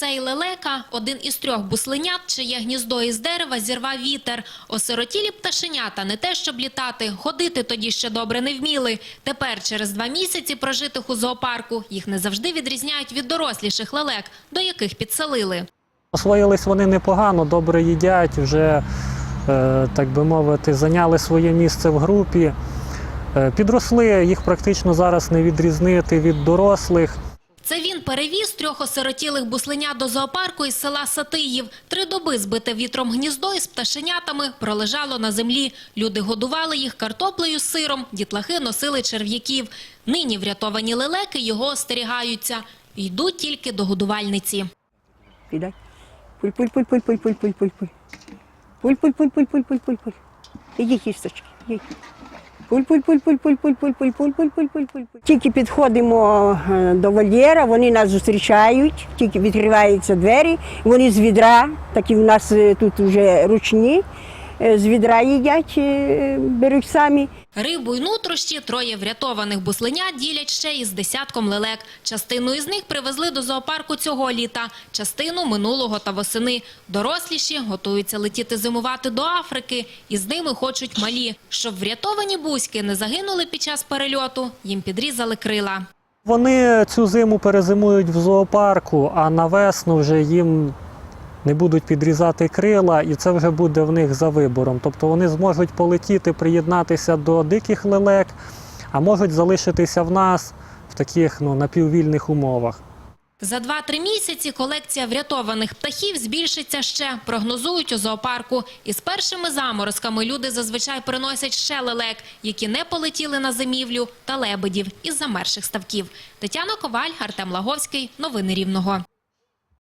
Цей лелека – один із трьох бусленят, чиє гніздо із дерева зірвав вітер. Осиротілі пташенята не те, щоб літати, ходити тоді ще добре не вміли. Тепер, через два місяці прожитих у зоопарку, їх не завжди відрізняють від доросліших лелек, до яких підселили. Освоїлись вони непогано, добре їдять, вже, е, так би мовити, зайняли своє місце в групі. Е, Підросли, їх практично зараз не відрізнити від дорослих. Це він перевіз трьох осиротілих бусленят до зоопарку із села Сатиїв. Три доби збите вітром гніздо із пташенятами пролежало на землі. Люди годували їх картоплею з сиром, дітлахи носили черв'яків. Нині врятовані лелеки його остерігаються. Йдуть тільки до годувальниці. Підай. Пуль, пуль, пуль, пуль, пуль, пуль, пуль, пуль, пуль. Пуль, пуль, пуль, пуль, пуль, пуль. Іди, кісточки, іди. Пуль, пуль, пуль, пуль, пуль, пуль, пуль, пуль, пуль, пуль, пуль, пуль, пуль. Тільки підходимо е, до вольєра, вони нас зустрічають, тільки відкриваються двері, вони з відра, такі в нас е, тут вже ручні, е, з відра їдять, е, беруть самі. Рибу й нутрощі троє врятованих бусленят ділять ще із десятком лелек. Частину із них привезли до зоопарку цього літа, частину минулого та восени. Доросліші готуються летіти зимувати до Африки, і з ними хочуть малі. Щоб врятовані бузьки не загинули під час перельоту, їм підрізали крила. Вони цю зиму перезимують в зоопарку, а на весну вже їм не будуть підрізати крила, і це вже буде в них за вибором. Тобто вони зможуть полетіти, приєднатися до диких лелек, а можуть залишитися в нас в таких ну, напіввільних умовах. За 2-3 місяці колекція врятованих птахів збільшиться ще, прогнозують у зоопарку. Із першими заморозками люди зазвичай приносять ще лелек, які не полетіли на зимівлю, та лебедів із замерших ставків. Тетяна Коваль, Артем Лаговський. Новини Рівного.